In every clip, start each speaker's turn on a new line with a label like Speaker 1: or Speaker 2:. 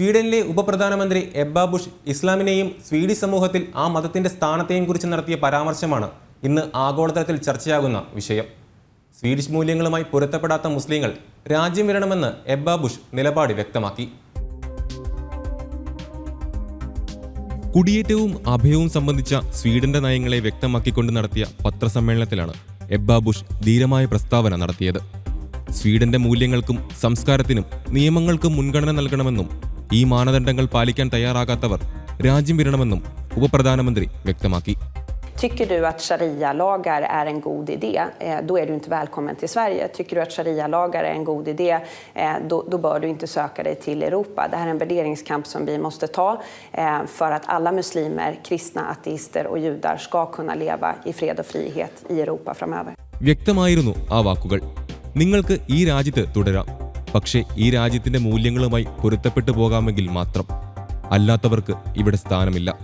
Speaker 1: സ്വീഡനിലെ ഉപപ്രധാനമന്ത്രി എബ്ബ Bush ഇസ്ലാമിനെയും Swedish സമൂഹത്തിൽ ആ മതത്തിന്റെ സ്ഥാനത്തെയും കുറിച്ച് നടത്തിയ പരാമർശമാണ് ഇന്ന് ആഗോളതലത്തിൽ ചർച്ചയാകുന്ന വിഷയം. സ്വീഡിഷ് മൂല്യങ്ങളുമായി പൊരുത്തപ്പെടാത്ത മുസ്ലിങ്ങൾ രാജ്യം വരണമെന്ന് എബ്ബ ബുഷ് നിലപാട് വ്യക്തമാക്കി. കുടിയേറ്റവും അഭയവും സംബന്ധിച്ച സ്വീഡന്റെ നയങ്ങളെ വ്യക്തമാക്കിക്കൊണ്ട് നടത്തിയ പത്രസമ്മേളനത്തിലാണ് എബ്ബ ബുഷ് ധീരമായ പ്രസ്താവന നടത്തിയത്. സ്വീഡന്റെ മൂല്യങ്ങൾക്കും സംസ്കാരത്തിനും നിയമങ്ങൾക്കും മുൻഗണന നൽകണമെന്നും ഈ മാനദണ്ഡങ്ങൾ പാലിക്കാൻ തയ്യാറാകാത്തവർ രാജ്യം വിടണമെന്നും ഉപപ്രധാനമന്ത്രി വ്യക്തമാക്കി
Speaker 2: Tycker du att sharia-lagar är en god idé, eh, då är du inte välkommen till Sverige. Tycker du att sharia-lagar är en god idé, eh, då, då bör du inte söka dig till Europa. Det här är en värderingskamp som vi måste ta eh, för att alla muslimer, kristna, ateister och judar ska kunna leva i fred och frihet i Europa framöver.
Speaker 1: വ്യക്തമായിരുന്നു ആ വാക്കുകൾ നിങ്ങൾക്ക് ഈ രാജ്യത്ത് തുടരാം പക്ഷേ ഈ രാജ്യത്തിന്റെ മൂല്യങ്ങളുമായി പൊരുത്തപ്പെട്ടു പോകാമെങ്കിൽ മാത്രം അല്ലാത്തവർക്ക് ഇവിടെ സ്ഥാനമില്ല.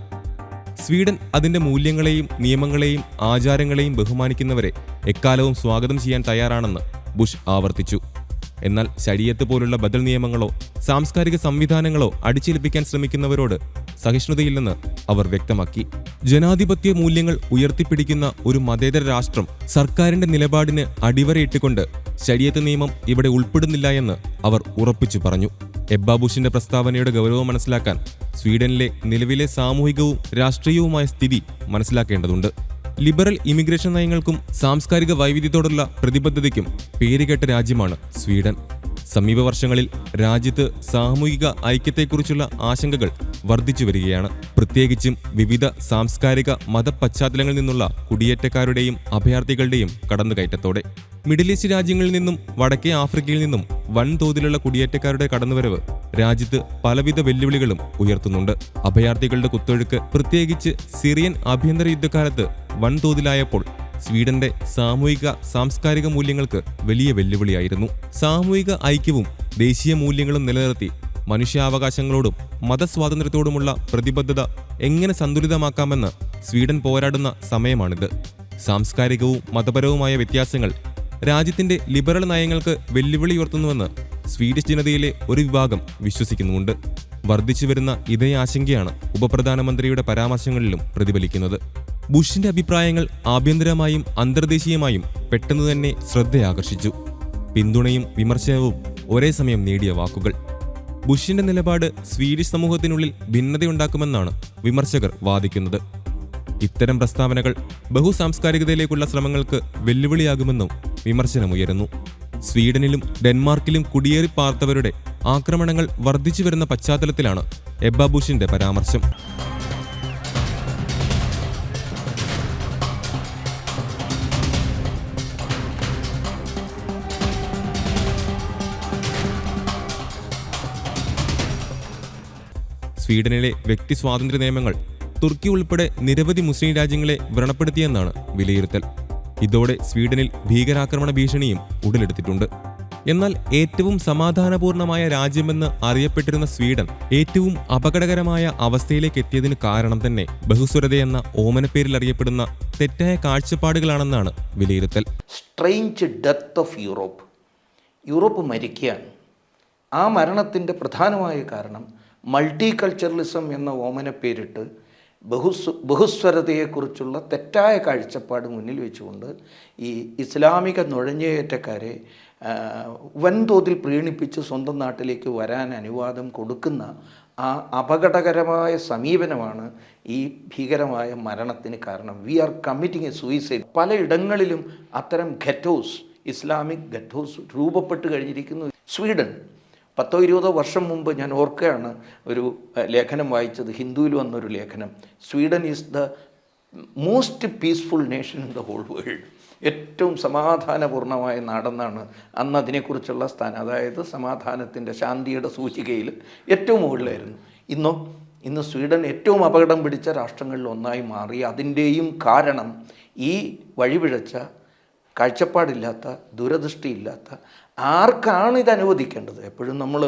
Speaker 1: സ്വീഡൻ അതിന്റെ മൂല്യങ്ങളെയും നിയമങ്ങളെയും ആചാരങ്ങളെയും ബഹുമാനിക്കുന്നവരെ എക്കാലവും സ്വാഗതം ചെയ്യാൻ തയ്യാറാണെന്ന് ബുഷ് ആവർത്തിച്ചു. എന്നാൽ ശരീരത്ത് പോലുള്ള ബദൽ നിയമങ്ങളോ സാംസ്കാരിക സംവിധാനങ്ങളോ അടിച്ചേൽപ്പിക്കാൻ ശ്രമിക്കുന്നവരോട് സഹിഷ്ണുതയില്ലെന്ന് അവർ വ്യക്തമാക്കി. ജനാധിപത്യ മൂല്യങ്ങൾ ഉയർത്തിപ്പിടിക്കുന്ന ഒരു മതേതര രാഷ്ട്രം സർക്കാരിന്റെ നിലപാടിന് അടിവരയിട്ടുകൊണ്ട് ശരീരത്ത് നിയമം ഇവിടെ ഉൾപ്പെടുന്നില്ല എന്ന് അവർ ഉറപ്പിച്ചു പറഞ്ഞു. എബ്ബാബുഷിന്റെ പ്രസ്താവനയുടെ ഗൗരവം മനസ്സിലാക്കാൻ സ്വീഡനിലെ നിലവിലെ സാമൂഹികവും രാഷ്ട്രീയവുമായ സ്ഥിതി മനസ്സിലാക്കേണ്ടതുണ്ട്. ലിബറൽ ഇമിഗ്രേഷൻ നയങ്ങൾക്കും സാംസ്കാരിക വൈവിധ്യത്തോടുള്ള പ്രതിബദ്ധതയ്ക്കും പേരുകേട്ട രാജ്യമാണ് സ്വീഡൻ. സമീപ വർഷങ്ങളിൽ രാജ്യത്ത് സാമൂഹിക ഐക്യത്തെക്കുറിച്ചുള്ള ആശങ്കകൾ വർദ്ധിച്ചു വരികയാണ്. പ്രത്യേകിച്ചും വിവിധ സാംസ്കാരിക മത പശ്ചാത്തലങ്ങളിൽ നിന്നുള്ള കുടിയേറ്റക്കാരുടെയും അഭയാർത്ഥികളുടെയും കടന്നുകയറ്റത്തോടെ. മിഡിൽ ഈസ്റ്റ് രാജ്യങ്ങളിൽ നിന്നും വടക്കേ ആഫ്രിക്കയിൽ നിന്നും വൻതോതിലുള്ള കുടിയേറ്റക്കാരുടെ കടന്നുവരവ് രാജ്യത്ത് പലവിധ വെല്ലുവിളികളും ഉയർത്തുന്നുണ്ട്. അഭയാർത്ഥികളുടെ കുത്തൊഴുക്ക് പ്രത്യേകിച്ച് സിറിയൻ ആഭ്യന്തര യുദ്ധകാലത്ത് വൻതോതിലായപ്പോൾ സ്വീഡന്റെ സാമൂഹിക സാംസ്കാരിക മൂല്യങ്ങൾക്ക് വലിയ വെല്ലുവിളിയായിരുന്നു. സാമൂഹിക ഐക്യവും ദേശീയ മൂല്യങ്ങളും നിലനിർത്തി മനുഷ്യാവകാശങ്ങളോടും മതസ്വാതന്ത്ര്യത്തോടുമുള്ള പ്രതിബദ്ധത എങ്ങനെ സന്തുലിതമാക്കാമെന്ന് സ്വീഡൻ പോരാടുന്ന സമയമാണിത്. സാംസ്കാരികവും മതപരവുമായ വ്യത്യാസങ്ങൾ രാജ്യത്തിന്റെ ലിബറൽ നയങ്ങൾക്ക് വെല്ലുവിളി ഉയർത്തുന്നുവെന്ന് സ്വീഡിഷ് ജനതയിലെ ഒരു വിഭാഗം വിശ്വസിക്കുന്നുമുണ്ട്. വർദ്ധിച്ചുവരുന്ന ഇതേ ആശങ്കയാണ് ഉപപ്രധാനമന്ത്രിയുടെ പരാമർശങ്ങളിലും പ്രതിഫലിക്കുന്നത്. ബുഷിന്റെ അഭിപ്രായങ്ങൾ ആഭ്യന്തരമായും അന്തർദേശീയമായും പെട്ടെന്ന് തന്നെ ശ്രദ്ധയാകർഷിച്ചു. പിന്തുണയും വിമർശനവും ഒരേ സമയം നേടിയ വാക്കുകൾ. ബുഷിന്റെ നിലപാട് സ്വീഡിഷ് സമൂഹത്തിനുള്ളിൽ ഭിന്നതയുണ്ടാക്കുമെന്നാണ് വിമർശകർ വാദിക്കുന്നത്. ഇത്തരം പ്രസ്താവനകൾ ബഹുസാംസ്കാരികതയിലേക്കുള്ള ശ്രമങ്ങൾക്ക് വെല്ലുവിളിയാകുമെന്നും വിമർശനമുയരുന്നു. സ്വീഡനിലും ഡെൻമാർക്കിലും കുടിയേറി പാർത്തവരുടെ ആക്രമണങ്ങൾ വർദ്ധിച്ചു വരുന്ന പശ്ചാത്തലത്തിലാണ് എബ്ബ ബുഷിന്റെ പരാമർശം. സ്വീഡനിലെ വ്യക്തി സ്വാതന്ത്ര്യ നിയമങ്ങൾ തുർക്കി ഉൾപ്പെടെ നിരവധി മുസ്ലിം രാജ്യങ്ങളെ വ്രണപ്പെടുത്തിയെന്നാണ് വിലയിരുത്തൽ. ഇതോടെ സ്വീഡനിൽ ഭീകരാക്രമണ ഭീഷണിയും ഉടലെടുത്തിട്ടുണ്ട്. എന്നാൽ ഏറ്റവും സമാധാനപൂർണമായ രാജ്യമെന്ന് അറിയപ്പെട്ടിരുന്ന സ്വീഡൻ ഏറ്റവും അപകടകരമായ അവസ്ഥയിലേക്ക് എത്തിയതിന് കാരണം തന്നെ ബഹുസ്വരതയെന്ന ഓമനപ്പേരിൽ അറിയപ്പെടുന്ന തെറ്റായ കാഴ്ചപ്പാടുകളാണെന്നാണ് വിലയിരുത്തൽ.
Speaker 3: Strange death of Europe Europe മരിക്കുകയാണ്. ആ മരണത്തിന്റെ പ്രധാനമായ കാരണം മൾട്ടി കൾച്ചറലിസം എന്ന ഓമന പേരിട്ട് ബഹുസ് ബഹുസ്വരതയെക്കുറിച്ചുള്ള തെറ്റായ കാഴ്ചപ്പാട് മുന്നിൽ വെച്ചുകൊണ്ട് ഈ ഇസ്ലാമിക നുഴഞ്ഞുകയറ്റക്കാരെ വൻതോതിൽ പ്രീണിപ്പിച്ച് സ്വന്തം നാട്ടിലേക്ക് വരാൻ അനുവാദം കൊടുക്കുന്ന ആ അപകടകരമായ സമീപനമാണ് ഈ ഭീകരമായ മരണത്തിന് കാരണം. We are committing a suicide. പലയിടങ്ങളിലും അത്തരം ഘറ്റോസ് ഇസ്ലാമിക് ഘറ്റോസ് രൂപപ്പെട്ട് കഴിഞ്ഞിരിക്കുന്നു. സ്വീഡൻ പത്തോ ഇരുപതോ വർഷം മുമ്പ് ഞാൻ ഓർക്കുകയാണ് ഒരു ലേഖനം വായിച്ചത്. ഹിന്ദുവിൽ വന്നൊരു ലേഖനം. Sweden is the most peaceful nation in the whole world ഏറ്റവും സമാധാനപൂർണമായ നാടെന്നാണ് അന്ന് അതിനെക്കുറിച്ചുള്ള സ്ഥാനം. അതായത് സമാധാനത്തിന്റെ ശാന്തിയുടെ സൂചികയിൽ ഏറ്റവും മുകളിലായിരുന്നു. ഇന്നോ ഇന്ന് സ്വീഡൻ ഏറ്റവും അപകടം പിടിച്ച രാഷ്ട്രങ്ങളിൽ ഒന്നായി മാറി. അതിന്റെയും കാരണം ഈ വഴിപിഴച്ച കാഴ്ചപ്പാടില്ലാത്ത ദൂരദൃഷ്ടിയില്ലാത്ത ആർക്കാണ് ഇത് അനുവദിക്കേണ്ടത്? എപ്പോഴും നമ്മൾ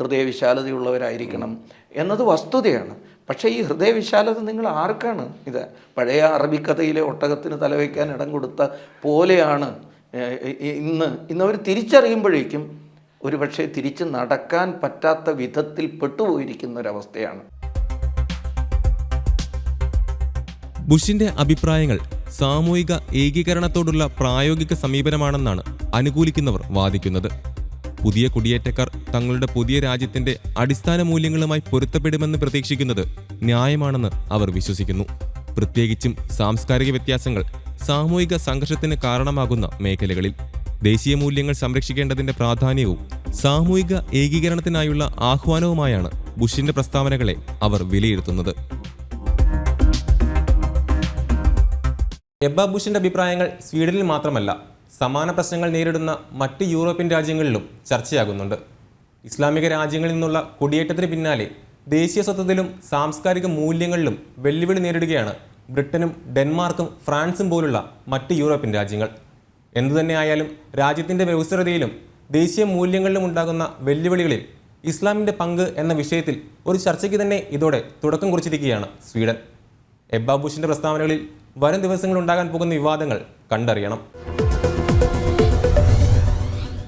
Speaker 3: ഹൃദയവിശാലതയുള്ളവരായിരിക്കണം എന്നത് വസ്തുതയാണ്. പക്ഷേ ഈ ഹൃദയവിശാലത നിങ്ങൾ ആർക്കാണ്? ഇത് പഴയ അറബിക്കഥയിലെ ഒട്ടകത്തിന് തലവയ്ക്കാൻ ഇടം കൊടുത്ത പോലെയാണ് ഇന്ന്. ഇന്നവർ തിരിച്ചറിയുമ്പോഴേക്കും ഒരുപക്ഷെ തിരിച്ച് നടക്കാൻ പറ്റാത്ത വിധത്തിൽ പെട്ടുപോയിരിക്കുന്ന ഒരവസ്ഥയാണ്
Speaker 1: ബുഷിന്റെ അഭിപ്രായങ്ങൾ സാമൂഹിക ഏകീകരണത്തോടുള്ള പ്രായോഗിക സമീപനമാണെന്നാണ് അനുകൂലിക്കുന്നവർ വാദിക്കുന്നത്. പുതിയ കുടിയേറ്റക്കാർ തങ്ങളുടെ പുതിയ രാജ്യത്തിന്റെ അടിസ്ഥാന മൂല്യങ്ങളുമായി പൊരുത്തപ്പെടുമെന്ന് പ്രതീക്ഷിക്കുന്നത് ന്യായമാണെന്ന് അവർ വിശ്വസിക്കുന്നു. പ്രത്യേകിച്ചും സാംസ്കാരിക വ്യത്യാസങ്ങൾ സാമൂഹിക സംഘർഷത്തിന് കാരണമാകുന്ന മേഖലകളിൽ. ദേശീയ മൂല്യങ്ങൾ സംരക്ഷിക്കേണ്ടതിന്റെ പ്രാധാന്യവും സാമൂഹിക ഏകീകരണത്തിനായുള്ള ആഹ്വാനവുമായാണ് ബുഷിന്റെ പ്രസ്താവനകളെ അവർ വിലയിരുത്തുന്നത്. എബ ബുഷിന്റെ അഭിപ്രായങ്ങൾ സ്വീഡനിൽ മാത്രമല്ല സമാന പ്രശ്നങ്ങൾ നേരിടുന്ന മറ്റ് യൂറോപ്യൻ രാജ്യങ്ങളിലും ചർച്ചയാകുന്നുണ്ട്. ഇസ്ലാമിക രാജ്യങ്ങളിൽ നിന്നുള്ള കുടിയേറ്റത്തിന് പിന്നാലെ ദേശീയ സ്വത്വത്തിലും സാംസ്കാരിക മൂല്യങ്ങളിലും വെല്ലുവിളി നേരിടുകയാണ് ബ്രിട്ടനും ഡെൻമാർക്കും ഫ്രാൻസും പോലുള്ള മറ്റ് യൂറോപ്യൻ രാജ്യങ്ങൾ. എന്തുതന്നെയായാലും രാജ്യത്തിന്റെ വ്യവസ്ഥതയിലും ദേശീയ മൂല്യങ്ങളിലും ഉണ്ടാകുന്ന വെല്ലുവിളികളിൽ ഇസ്ലാമിന്റെ പങ്ക് എന്ന വിഷയത്തിൽ ഒരു ചർച്ചയ്ക്ക് തന്നെ ഇതോടെ തുടക്കം കുറിച്ചിരിക്കുകയാണ് സ്വീഡൻ. എബ്ബാബുഷിന്റെ പ്രസ്താവനകളിൽ വരും ദിവസങ്ങളിൽ ഉണ്ടാകാൻ പോകുന്ന വിവാദങ്ങൾ കണ്ടറിയണം.